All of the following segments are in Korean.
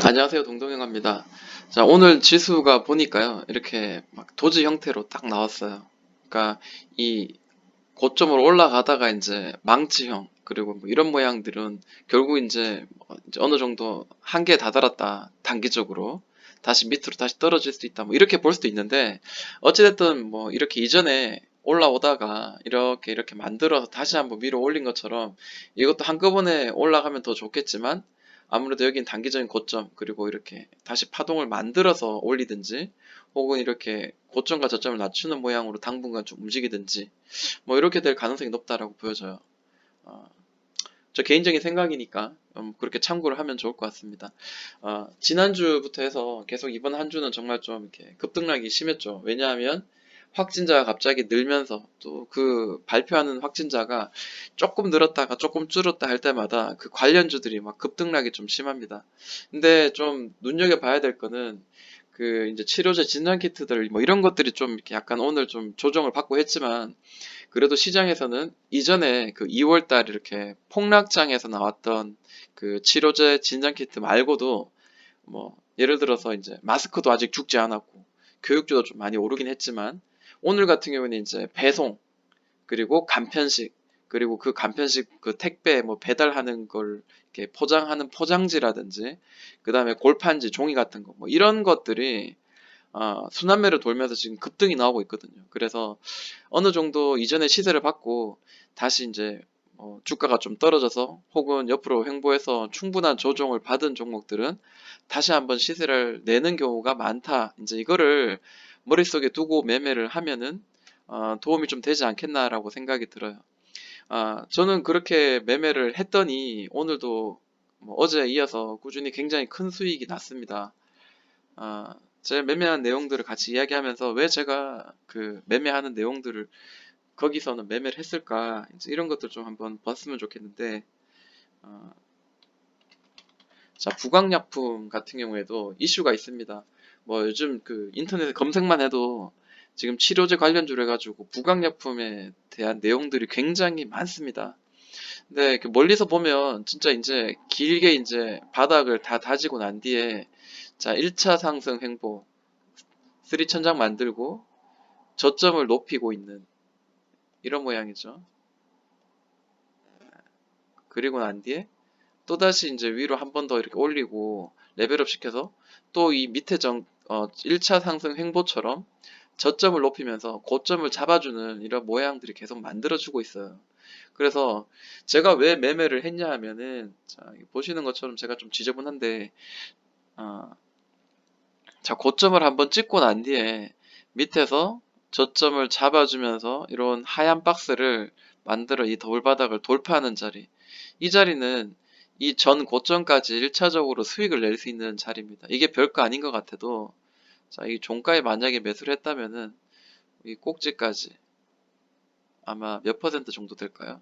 안녕하세요. 동동영입니다. 자, 오늘 지수가 보니까요. 이렇게 막 도지 형태로 딱 나왔어요. 그러니까 이 고점으로 올라가다가 이제 망치형 그리고 뭐 이런 모양들은 결국 이제, 뭐 이제 어느 정도 한계에 다다랐다. 단기적으로 다시 밑으로 다시 떨어질 수도 있다. 뭐 이렇게 볼 수도 있는데 어찌됐든 뭐 이렇게 이전에 올라오다가 이렇게 이렇게 만들어서 다시 한번 위로 올린 것처럼 이것도 한꺼번에 올라가면 더 좋겠지만 아무래도 여긴 단기적인 고점 그리고 이렇게 다시 파동을 만들어서 올리든지 혹은 이렇게 고점과 저점을 낮추는 모양으로 당분간 좀 움직이든지 뭐 이렇게 될 가능성이 높다라고 보여져요. 어, 저 개인적인 생각이니까 음, 그렇게 참고를 하면 좋을 것 같습니다. 어, 지난주부터 해서 계속 이번 한 주는 정말 좀 이렇게 급등락이 심했죠. 왜냐하면 확진자가 갑자기 늘면서 또 그 발표하는 확진자가 조금 늘었다가 조금 줄었다 할 때마다 그 관련주들이 막 급등락이 좀 심합니다. 근데 좀 눈여겨봐야 될 거는 그 이제 치료제 진단 키트들 뭐 이런 것들이 좀 이렇게 약간 오늘 좀 조정을 받고 했지만 그래도 시장에서는 이전에 그 2월 달 이렇게 폭락장에서 나왔던 그 치료제 진단 키트 말고도 뭐 예를 들어서 이제 마스크도 아직 죽지 않았고 교육주도 좀 많이 오르긴 했지만 오늘 같은 경우는 이제 배송 그리고 간편식 그리고 그 간편식 그 택배 뭐 배달하는 걸 이렇게 포장하는 포장지라든지 그 다음에 골판지 종이 같은 거 뭐 이런 것들이 어, 순환매를 돌면서 지금 급등이 나오고 있거든요. 그래서 어느 정도 이전에 시세를 받고 다시 이제 어, 주가가 좀 떨어져서 혹은 옆으로 횡보해서 충분한 조정을 받은 종목들은 다시 한번 시세를 내는 경우가 많다. 이제 이거를 머릿속에 두고 매매를 하면은 어, 도움이 좀 되지 않겠나라고 생각이 들어요. 아, 저는 그렇게 매매를 했더니 오늘도 뭐 어제 이어서 꾸준히 굉장히 큰 수익이 났습니다. 아, 제 매매한 내용들을 같이 이야기하면서 왜 제가 그 매매하는 내용들을 거기서는 매매를 했을까 이제 이런 것들 좀 한번 봤으면 좋겠는데 어, 자 부강약품 같은 경우에도 이슈가 있습니다. 뭐 요즘 그 인터넷에 검색만 해도 지금 치료제 관련주로 해가지고 부강약품에 대한 내용들이 굉장히 많습니다. 근데 그 멀리서 보면 진짜 이제 길게 이제 바닥을 다 다지고 난 뒤에 자 1차 상승 횡보 3천장 만들고 저점을 높이고 있는 이런 모양이죠. 그리고 난 뒤에 또다시 이제 위로 한 번 더 이렇게 올리고 레벨업 시켜서 또 이 밑에 정, 어, 1차 상승 횡보처럼 저점을 높이면서 고점을 잡아주는 이런 모양들이 계속 만들어주고 있어요. 그래서 제가 왜 매매를 했냐 하면은 자, 보시는 것처럼 제가 좀 지저분한데 어, 자 고점을 한번 찍고 난 뒤에 밑에서 저점을 잡아주면서 이런 하얀 박스를 만들어 이 더블바닥을 돌파하는 자리 이 자리는 이 전 고점까지 1차적으로 수익을 낼 수 있는 자리입니다. 이게 별거 아닌 것 같아도 자, 이 종가에 만약에 매수를 했다면은 이 꼭지까지 아마 몇 퍼센트 정도 될까요?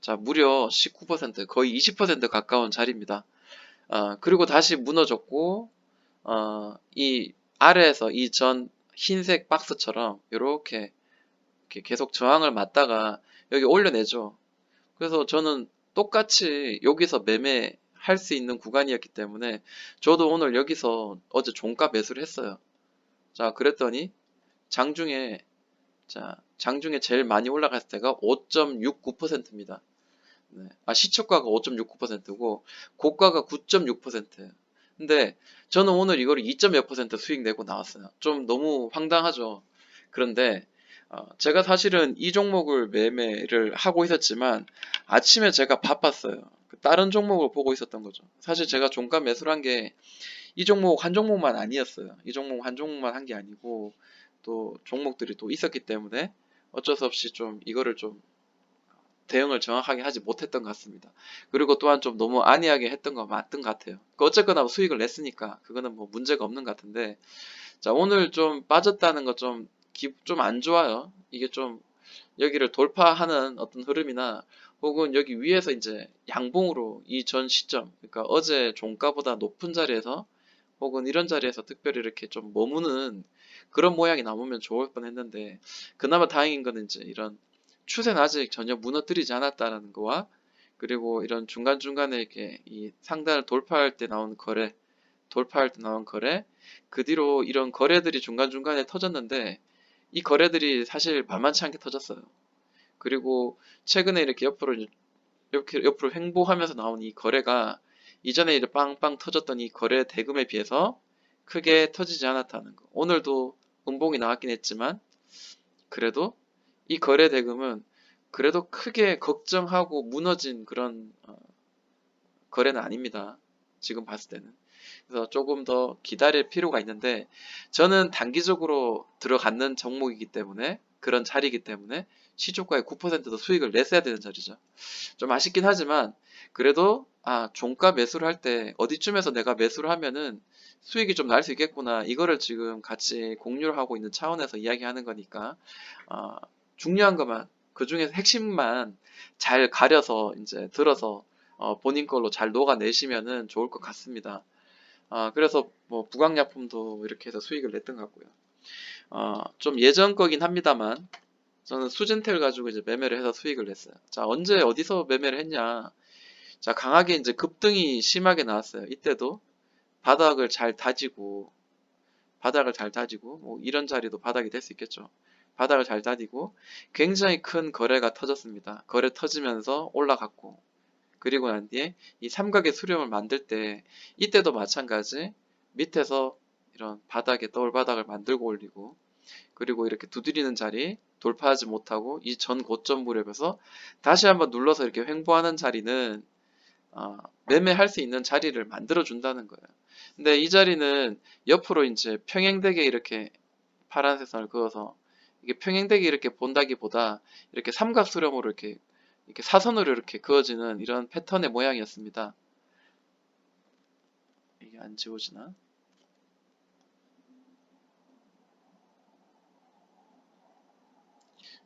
자, 무려 19% 거의 20% 가까운 자리입니다. 아, 그리고 다시 무너졌고 어, 이 아래에서 이 전 흰색 박스처럼 이렇게 계속 저항을 맞다가 여기 올려내죠. 그래서 저는 똑같이 여기서 매매할 수 있는 구간이었기 때문에 저도 오늘 여기서 어제 종가 매수를 했어요. 자, 그랬더니 장중에 자, 장중에 제일 많이 올라갔을 때가 5.69%입니다. 네. 아, 시초가가 5.69%고 고가가 9.6%예요. 근데 저는 오늘 이거를 2.몇 퍼센트 수익 내고 나왔어요. 좀 너무 황당하죠. 그런데 어, 제가 사실은 이 종목을 매매를 하고 있었지만 아침에 제가 바빴어요. 그 다른 종목을 보고 있었던 거죠. 사실 제가 종가 매수를 한 게 이 종목 한 종목만 아니었어요. 이 종목 한 종목만 한 게 아니고 또 종목들이 또 있었기 때문에 어쩔 수 없이 좀 이거를 좀 대응을 정확하게 하지 못했던 것 같습니다. 그리고 또한 좀 너무 안이하게 했던 거 맞던 것 같아요. 그 어쨌거나 수익을 냈으니까 그거는 뭐 문제가 없는 것 같은데 자 오늘 좀 빠졌다는 거좀 좀 안 좋아요. 이게 좀 여기를 돌파하는 어떤 흐름이나 혹은 여기 위에서 이제 양봉으로 이 전 시점 그러니까 어제 종가보다 높은 자리에서 혹은 이런 자리에서 특별히 이렇게 좀 머무는 그런 모양이 남으면 좋을 뻔 했는데 그나마 다행인 거는 이제 이런 추세는 아직 전혀 무너뜨리지 않았다는 거와 그리고 이런 중간중간에 이렇게 이 상단을 돌파할 때 나온 거래, 돌파할 때 나온 거래, 그 뒤로 이런 거래들이 중간중간에 터졌는데 이 거래들이 사실 만만치 않게 터졌어요. 그리고 최근에 이렇게 옆으로 이렇게 옆으로 횡보하면서 나온 이 거래가 이전에 이제 빵빵 터졌던 이 거래 대금에 비해서 크게 터지지 않았다는 거. 오늘도 음봉이 나왔긴 했지만 그래도 이 거래 대금은 그래도 크게 걱정하고 무너진 그런 어, 거래는 아닙니다. 지금 봤을 때는. 그래서 조금 더 기다릴 필요가 있는데 저는 단기적으로 들어갔는 종목이기 때문에 그런 자리이기 때문에 시초가의 9%더 수익을 냈어야 되는 자리죠. 좀 아쉽긴 하지만 그래도 아 종가 매수를 할 때 어디쯤에서 내가 매수를 하면은 수익이 좀 날 수 있겠구나 이거를 지금 같이 공유를 하고 있는 차원에서 이야기하는 거니까 어, 중요한 것만 그 중에서 핵심만 잘 가려서 이제 들어서 어, 본인 걸로 잘 녹아내시면은 좋을 것 같습니다. 어, 그래서 뭐 부강약품도 이렇게 해서 수익을 냈던 것 같고요. 어, 좀 예전 거긴 합니다만 저는 수젠텔 가지고 이제 매매를 해서 수익을 냈어요. 자, 언제 어디서 매매를 했냐? 자, 강하게 이제 급등이 심하게 나왔어요. 이때도 바닥을 잘 다지고 바닥을 잘 다지고 뭐 이런 자리도 바닥이 될 수 있겠죠. 바닥을 잘 다지고 굉장히 큰 거래가 터졌습니다. 거래 터지면서 올라갔고 그리고 난 뒤에 이 삼각의 수렴을 만들 때 이때도 마찬가지 밑에서 이런 바닥에 떠올 바닥을 만들고 올리고 그리고 이렇게 두드리는 자리 돌파하지 못하고 이 전 고점 무렵에서 다시 한번 눌러서 이렇게 횡보하는 자리는 어, 매매할 수 있는 자리를 만들어 준다는 거예요. 근데 이 자리는 옆으로 이제 평행되게 이렇게 파란색 선을 그어서 이게 평행되게 이렇게 본다기보다 이렇게 삼각 수렴으로 이렇게 이렇게 사선으로 이렇게 그어지는 이런 패턴의 모양이었습니다. 이게 안 지워지나?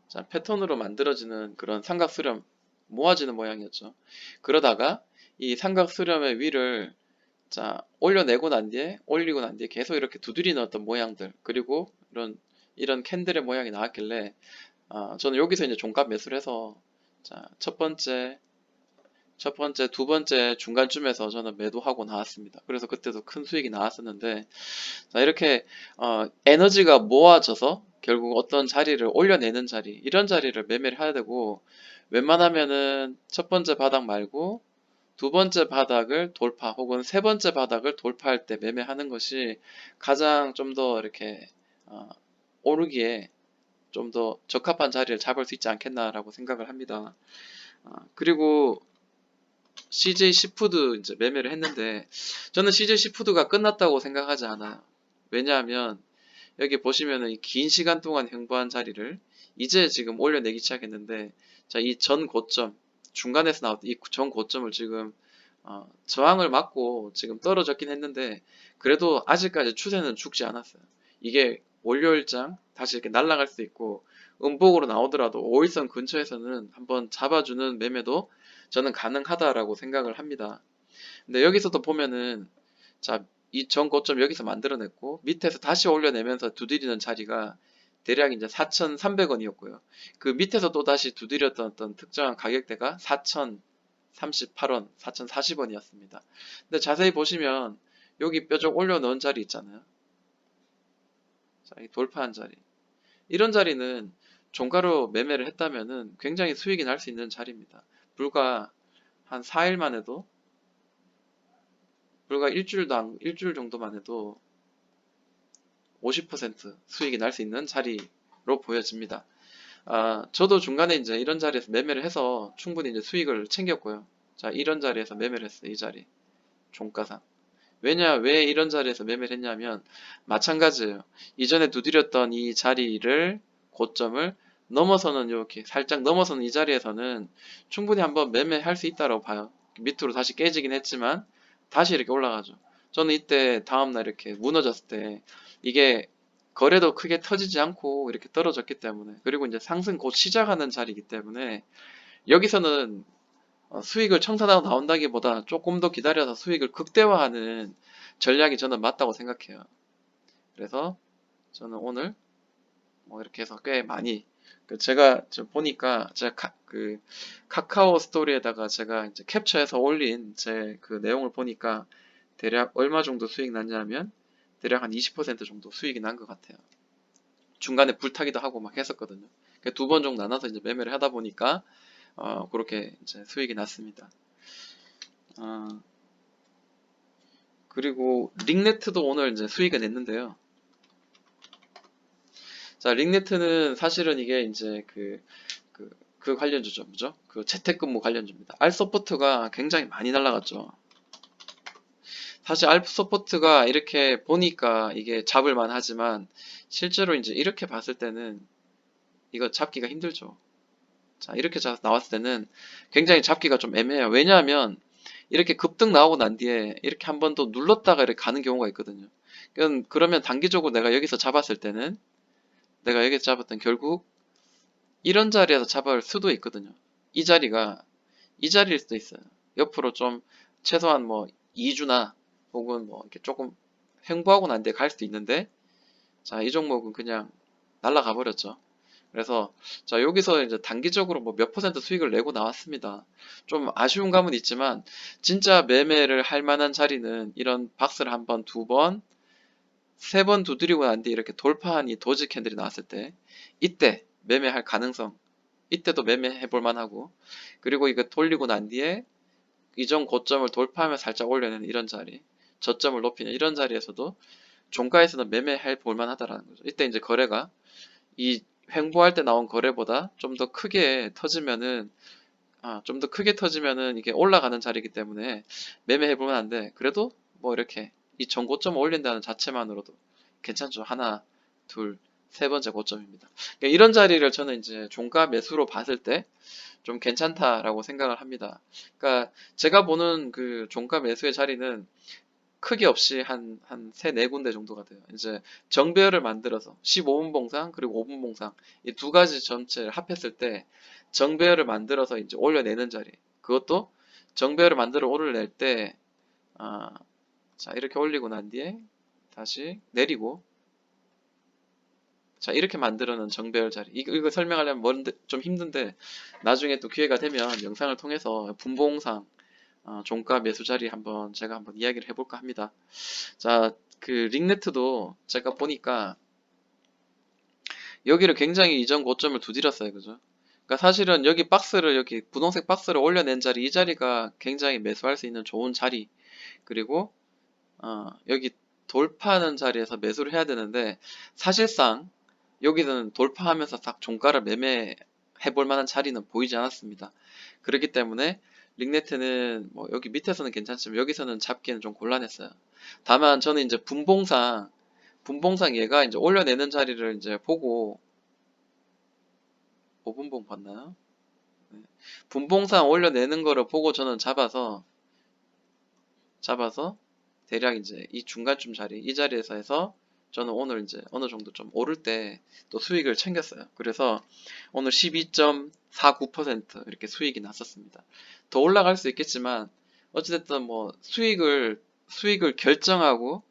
자, 패턴으로 만들어지는 그런 삼각 수렴 모아지는 모양이었죠. 그러다가 이 삼각 수렴의 위를 자, 올려내고 난 뒤에 올리고 난 뒤에 계속 이렇게 두드리는 어떤 모양들 그리고 이런 이런 캔들의 모양이 나왔길래 아, 저는 여기서 이제 종가 매수를 해서 자, 첫 번째 첫 번째, 두 번째 중간쯤에서 저는 매도하고 나왔습니다. 그래서 그때도 큰 수익이 나왔었는데 자, 이렇게 어, 에너지가 모아져서 결국 어떤 자리를 올려내는 자리 이런 자리를 매매를 해야 되고 웬만하면은 첫 번째 바닥 말고 두 번째 바닥을 돌파 혹은 세 번째 바닥을 돌파할 때 매매하는 것이 가장 좀 더 이렇게 어, 오르기에 좀 더 적합한 자리를 잡을 수 있지 않겠나라고 생각을 합니다. 어, 그리고 CJ 시푸드 이제 매매를 했는데 저는 CJ 시푸드가 끝났다고 생각하지 않아요. 왜냐하면 여기 보시면은 이긴 시간 동안 횡보한 자리를 이제 지금 올려내기 시작했는데 자 이 전 고점 중간에서 나왔던 이 전 고점을 지금 어, 저항을 맞고 지금 떨어졌긴 했는데 그래도 아직까지 추세는 죽지 않았어요. 이게 월요일장 다시 이렇게 날아갈 수 있고 음봉으로 나오더라도 5일선 근처에서는 한번 잡아주는 매매도 저는 가능하다라고 생각을 합니다. 근데 여기서도 보면은 자, 이 전 고점 여기서 만들어냈고 밑에서 다시 올려내면서 두드리는 자리가 대략 이제 4,300원이었고요. 그 밑에서 또 다시 두드렸던 어떤 특정한 가격대가 4,038원, 4,040원이었습니다. 근데 자세히 보시면 여기 뼈쪽 올려놓은 자리 있잖아요. 자, 이 돌파한 자리. 이런 자리는 종가로 매매를 했다면은 굉장히 수익이 날 수 있는 자리입니다. 불과 한 4일만 해도 불과 일주일당 일주일 정도만 해도 50% 수익이 날 수 있는 자리로 보여집니다. 아, 저도 중간에 이제 이런 자리에서 매매를 해서 충분히 이제 수익을 챙겼고요. 자, 이런 자리에서 매매를 했어요. 이 자리. 종가상. 왜냐, 왜 이런 자리에서 매매를 했냐면, 마찬가지예요. 이전에 두드렸던 이 자리를, 고점을 넘어서는 이렇게 살짝 넘어서는 이 자리에서는 충분히 한번 매매할 수 있다고 봐요. 밑으로 다시 깨지긴 했지만, 다시 이렇게 올라가죠. 저는 이때 다음날 이렇게 무너졌을 때, 이게 거래도 크게 터지지 않고 이렇게 떨어졌기 때문에 그리고 이제 상승 곧 시작하는 자리이기 때문에 여기서는 어, 수익을 청산하고 나온다기보다 조금 더 기다려서 수익을 극대화하는 전략이 저는 맞다고 생각해요. 그래서 저는 오늘 뭐 이렇게 해서 꽤 많이 그 제가 저 보니까 제가 카, 그 카카오 스토리에다가 제가 이제 캡처해서 올린 제 그 내용을 보니까 대략 얼마 정도 수익 났냐면 대략 한 20% 정도 수익이 난 것 같아요. 중간에 불타기도 하고 막 했었거든요. 두 번 정도 나눠서 이제 매매를 하다 보니까 어, 그렇게 이제 수익이 났습니다. 어, 그리고 링네트도 오늘 이제 수익을 냈는데요. 자, 링네트는 사실은 이게 이제 그, 그, 그 관련주죠. 뭐죠? 그 재택근무 관련주입니다. 알서포트가 굉장히 많이 날라갔죠. 사실 알서포트가 이렇게 보니까 이게 잡을만 하지만 실제로 이제 이렇게 봤을 때는 이거 잡기가 힘들죠. 자, 이렇게 자- 나왔을 때는 굉장히 잡기가 좀 애매해요. 왜냐하면 이렇게 급등 나오고 난 뒤에 이렇게 한 번 더 눌렀다가 이렇게 가는 경우가 있거든요. 그러면 단기적으로 내가 여기서 잡았을 때는 내가 여기서 잡았던 결국 이런 자리에서 잡을 수도 있거든요. 이 자리가 이 자리일 수도 있어요. 옆으로 좀 최소한 뭐 2주나 혹은 뭐 이렇게 조금 횡보하고 난 뒤에 갈 수도 있는데 자, 이 종목은 그냥 날아가 버렸죠. 그래서 자, 여기서 이제 단기적으로 뭐 몇 퍼센트 수익을 내고 나왔습니다. 좀 아쉬운 감은 있지만 진짜 매매를 할 만한 자리는 이런 박스를 한 번, 두 번, 세 번 두드리고 난 뒤에 이렇게 돌파한 이 도지 캔들이 나왔을 때 이때 매매할 가능성 이때도 매매해 볼 만하고 그리고 이거 돌리고 난 뒤에 이전 고점을 돌파하면 살짝 올려내는 이런 자리 저점을 높이는 이런 자리에서도 종가에서는 매매해 볼 만하다라는 거죠. 이때 이제 거래가 이 횡보할 때 나온 거래보다 좀 더 크게 터지면은 아, 좀 더 크게 터지면은 이게 올라가는 자리이기 때문에 매매해 볼 만한데 그래도 뭐 이렇게 이 전 고점을 올린다는 자체만으로도 괜찮죠. 하나, 둘, 세 번째 고점입니다. 그러니까 이런 자리를 저는 이제 종가 매수로 봤을 때 좀 괜찮다라고 생각을 합니다. 그러니까 제가 보는 그 종가 매수의 자리는 크게 없이 한, 한 세 네 군데 정도가 돼요. 이제 정배열을 만들어서 15분 봉상 그리고 5분 봉상 이 두 가지 전체를 합했을 때 정배열을 만들어서 이제 올려내는 자리. 그것도 정배열을 만들어 올려낼 때, 아, 자, 이렇게 올리고 난 뒤에 다시 내리고 자, 이렇게 만들어놓은 정배열 자리. 이거, 이거 설명하려면 뭔데, 좀 힘든데, 나중에 또 기회가 되면 영상을 통해서 분봉상, 어, 종가 매수 자리 한번 제가 한번 이야기를 해볼까 합니다. 자, 그 링네트도 제가 보니까 여기를 굉장히 이전 고점을 두드렸어요. 그죠? 그러니까 사실은 여기 박스를 여기 분홍색 박스를 올려낸 자리 이 자리가 굉장히 매수할 수 있는 좋은 자리 그리고 어, 여기 돌파하는 자리에서 매수를 해야 되는데 사실상 여기는 돌파하면서 딱 종가를 매매해 볼 만한 자리는 보이지 않았습니다. 그렇기 때문에 링네트는 뭐 여기 밑에서는 괜찮지만 여기서는 잡기는 좀 곤란했어요. 다만 저는 이제 분봉상 분봉상 얘가 이제 올려내는 자리를 이제 보고 5분봉 봤나요? 네. 분봉상 올려내는 거를 보고 저는 잡아서 잡아서 대략 이제 이 중간쯤 자리 이 자리에서 해서 저는 오늘 이제 어느 정도 좀 오를 때 또 수익을 챙겼어요. 그래서 오늘 12.49% 이렇게 수익이 났었습니다. 더 올라갈 수 있겠지만 어찌됐든 뭐 수익을 수익을 결정하고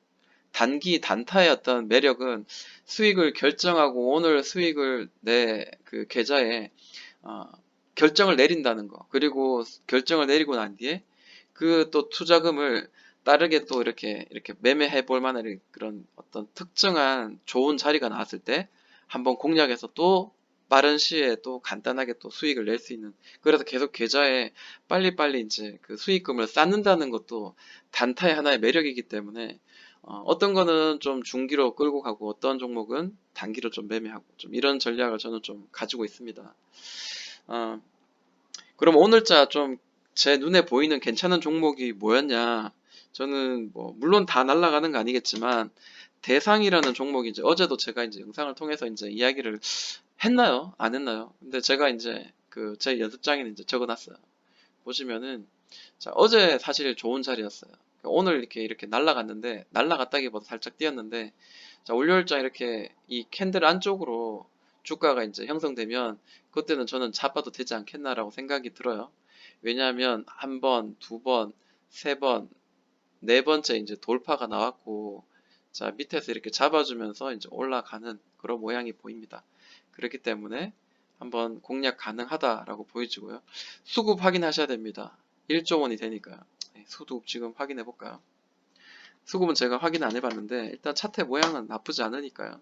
단기 단타의 어떤 매력은 수익을 결정하고 오늘 수익을 내 그 계좌에 어, 결정을 내린다는 거 그리고 결정을 내리고 난 뒤에 그 또 투자금을 다르게 또 이렇게 이렇게 매매해 볼 만한 그런 어떤 특정한 좋은 자리가 나왔을 때 한번 공략해서 또 빠른 시에 또 간단하게 또 수익을 낼 수 있는 그래서 계속 계좌에 빨리빨리 이제 그 수익금을 쌓는다는 것도 단타의 하나의 매력이기 때문에 어, 떤 거는 좀 중기로 끌고 가고 어떤 종목은 단기로 좀 매매하고 좀 이런 전략을 저는 좀 가지고 있습니다. 어, 그럼 오늘자 좀 제 눈에 보이는 괜찮은 종목이 뭐였냐? 저는 뭐 물론 다 날아가는 거 아니겠지만 대상이라는 종목이 이제 어제도 제가 이제 영상을 통해서 이제 이야기를 했나요? 안 했나요? 근데 제가 이제 그 제 연습장에는 이제 적어놨어요. 보시면은 자 어제 사실 좋은 자리였어요. 오늘 이렇게 이렇게 날아갔는데 날아갔다기보다 살짝 뛰었는데 자 월요일장 이렇게 이 캔들 안쪽으로 주가가 이제 형성되면 그때는 저는 잡아도 되지 않겠나라고 생각이 들어요. 왜냐하면 한 번, 두 번, 세 번, 네 번째 이제 돌파가 나왔고 자 밑에서 이렇게 잡아주면서 이제 올라가는 그런 모양이 보입니다. 그렇기 때문에 한번 공략 가능하다라고 보여지고요. 수급 확인하셔야 됩니다. 1조 원이 되니까요. 네, 수급 지금 확인해 볼까요? 수급은 제가 확인 안 해봤는데 일단 차트 모양은 나쁘지 않으니까요.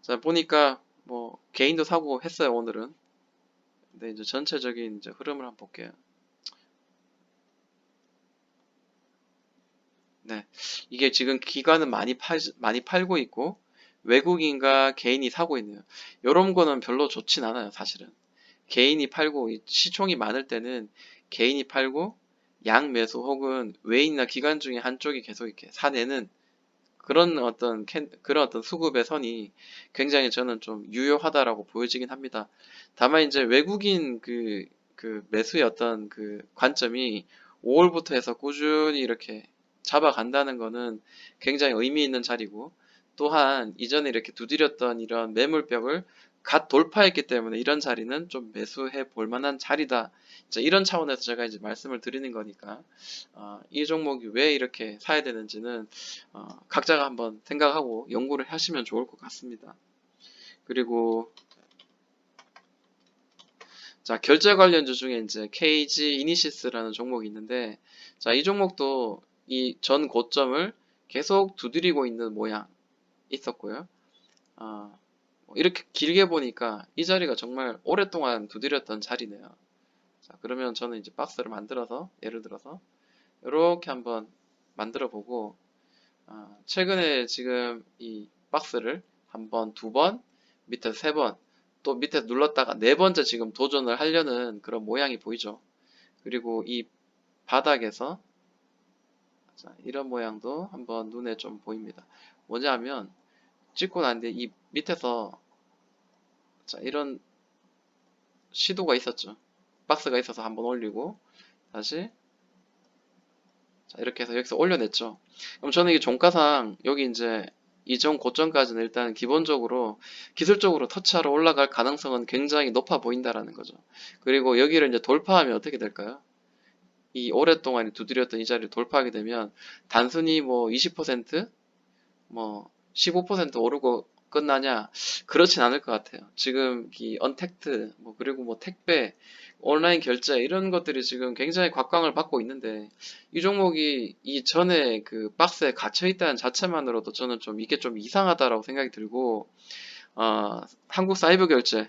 자 보니까 뭐 개인도 사고 했어요 오늘은. 근데 이제 전체적인 이제 흐름을 한번 볼게요. 네, 이게 지금 기관은 많이 팔 많이 팔고 있고 외국인과 개인이 사고 있네요. 이런 거는 별로 좋진 않아요, 사실은. 개인이 팔고 이 시총이 많을 때는 개인이 팔고 양 매수 혹은 외인이나 기관 중에 한쪽이 계속 이렇게 사내는 그런 어떤 캔- 그런 어떤 수급의 선이 굉장히 저는 좀 유효하다라고 보여지긴 합니다. 다만 이제 외국인 그, 그 매수의 어떤 그 관점이 5월부터 해서 꾸준히 이렇게 잡아간다는 거는 굉장히 의미 있는 자리고 또한 이전에 이렇게 두드렸던 이런 매물벽을 갓 돌파했기 때문에 이런 자리는 좀 매수해 볼 만한 자리다. 이제 이런 차원에서 제가 이제 말씀을 드리는 거니까 어, 이 종목이 왜 이렇게 사야 되는지는 어, 각자가 한번 생각하고 연구를 하시면 좋을 것 같습니다. 그리고 자 결제 관련주 중에 이제 KG 이니시스라는 종목이 있는데 자 이 종목도 이 전 고점을 계속 두드리고 있는 모양 있었고요. 어, 뭐 이렇게 길게 보니까 이 자리가 정말 오랫동안 두드렸던 자리네요. 자, 그러면 저는 이제 박스를 만들어서 예를 들어서 이렇게 한번 만들어 보고 아, 최근에 지금 이 박스를 한 번, 두 번, 밑에 세 번, 또 밑에 눌렀다가 네 번째 지금 도전을 하려는 그런 모양이 보이죠. 그리고 이 바닥에서 자, 이런 모양도 한번 눈에 좀 보입니다. 뭐냐면 찍고 난 뒤에 이 밑에서 자, 이런 시도가 있었죠. 박스가 있어서 한번 올리고 다시 자, 이렇게 해서 여기서 올려냈죠. 그럼 저는 이 종가상 여기 이제 이전 고점까지는 일단 기본적으로 기술적으로 터치하러 올라갈 가능성은 굉장히 높아 보인다라는 거죠. 그리고 여기를 이제 돌파하면 어떻게 될까요? 이 오랫동안 두드렸던 이 자리를 돌파하게 되면 단순히 뭐 20%, 뭐 15% 오르고 끝나냐? 그렇진 않을 것 같아요. 지금 이 언택트, 뭐 그리고 뭐 택배, 온라인 결제 이런 것들이 지금 굉장히 곽광을 받고 있는데 이 종목이 이 전에 그 박스에 갇혀 있다는 자체만으로도 저는 좀 이게 좀 이상하다라고 생각이 들고 어, 한국 사이버 결제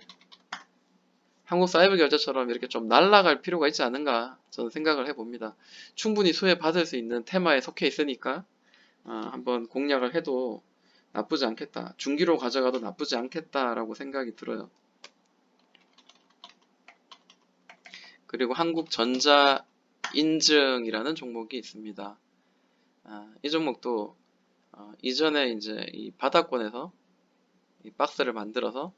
한국 사이버 결제처럼 이렇게 좀 날아갈 필요가 있지 않은가 저는 생각을 해봅니다. 충분히 수혜 받을 수 있는 테마에 속해 있으니까 어, 한번 공략을 해도 나쁘지 않겠다. 중기로 가져가도 나쁘지 않겠다라고 생각이 들어요. 그리고 한국전자 인증이라는 종목이 있습니다. 아, 이 종목도 어, 이전에 이제 이 바닥권에서 이 박스를 만들어서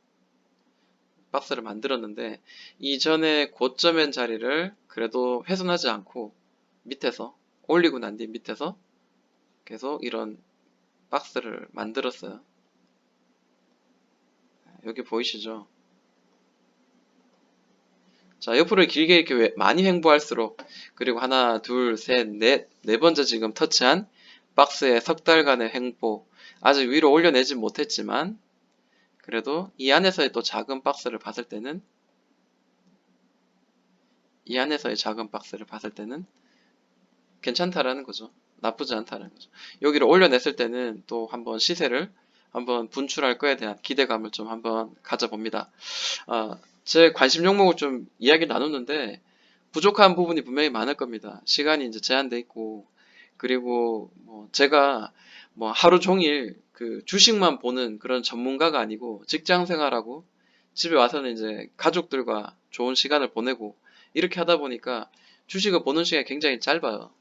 박스를 만들었는데 이전에 고점엔 자리를 그래도 훼손하지 않고 밑에서 올리고 난 뒤 밑에서 계속 이런 박스를 만들었어요. 여기 보이시죠? 자, 옆으로 길게 이렇게 왜- 많이 횡보할수록 그리고 하나, 둘, 셋, 넷, 네 번째 지금 터치한 박스의 석 달간의 횡보 아직 위로 올려내진 못했지만 그래도 이 안에서의 또 작은 박스를 봤을 때는 이 안에서의 작은 박스를 봤을 때는 괜찮다라는 거죠. 나쁘지 않다는 거죠. 여기를 올려냈을 때는 또 한번 시세를 한번 분출할 거에 대한 기대감을 좀 한번 가져봅니다. 아, 제 관심 종목을 좀 이야기 나눴는데 부족한 부분이 분명히 많을 겁니다. 시간이 이제 제한돼 있고 그리고 뭐 제가 뭐 하루 종일 그 주식만 보는 그런 전문가가 아니고 직장 생활하고 집에 와서는 이제 가족들과 좋은 시간을 보내고 이렇게 하다 보니까 주식을 보는 시간이 굉장히 짧아요.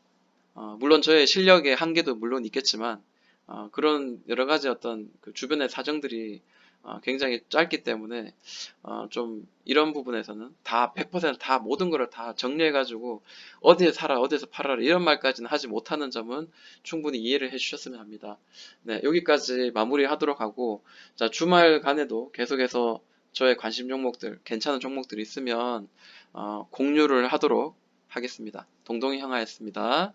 어, 물론 저의 실력의 한계도 물론 있겠지만 어, 그런 여러 가지 어떤 그 주변의 사정들이 어, 굉장히 짧기 때문에 어, 좀 이런 부분에서는 다 100%다 모든 거를 다 정리해가지고 어디에 사라 어디에서 팔아라 이런 말까지는 하지 못하는 점은 충분히 이해를 해주셨으면 합니다. 네 여기까지 마무리하도록 하고 자 주말간에도 계속해서 저의 관심 종목들 괜찮은 종목들 있으면 어, 공유를 하도록 하겠습니다. 동동이 형아였습니다.